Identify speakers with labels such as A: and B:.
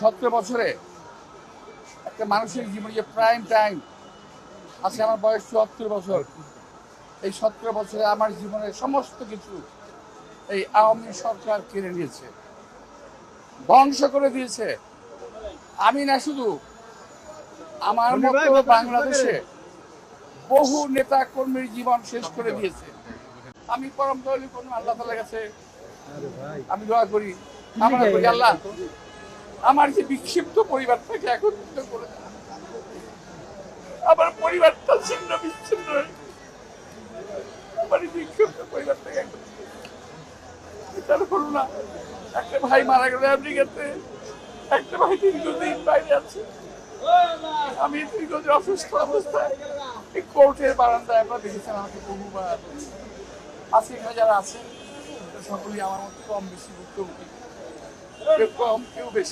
A: সতেরো বছরে একটা মানুষের জীবনে যে প্রাইম টাইম আজকে আমার বয়স চুয়াত্তর বছর। এই সতেরো বছরে আমার জীবনের সমস্ত কিছু এই আওয়ামী সরকার কেড়ে নিয়েছে ধ্বংস করে দিয়েছে। আমি না শুধু আমার মতো বাংলাদেশে বহু নেতা কর্মীর জীবন শেষ করে দিয়েছে। আমি পরম দয়ালু কোন আল্লাহ কাছে আমি দোয়া করি আমরা করি আল্লাহ আমার যে বিক্ষিপ্ত পরিবার থেকে একত্রিত করে। আমার পরিবারটা ছিন্ন বিচ্ছিন্ন আমার বিক্ষিপ্ত পরিবার থেকে একত্রিত বিচার করুন না। একটা ভাই মারা একটা ভাই বাইরে আমি অবস্থায়। এই কোর্টের বারান্দায় আমাকে বহুবার। যারা আছেন, সকলেই আমার মতো কম বেশি ভুক্তভোগী। কেউ কম, কেউ বেশি।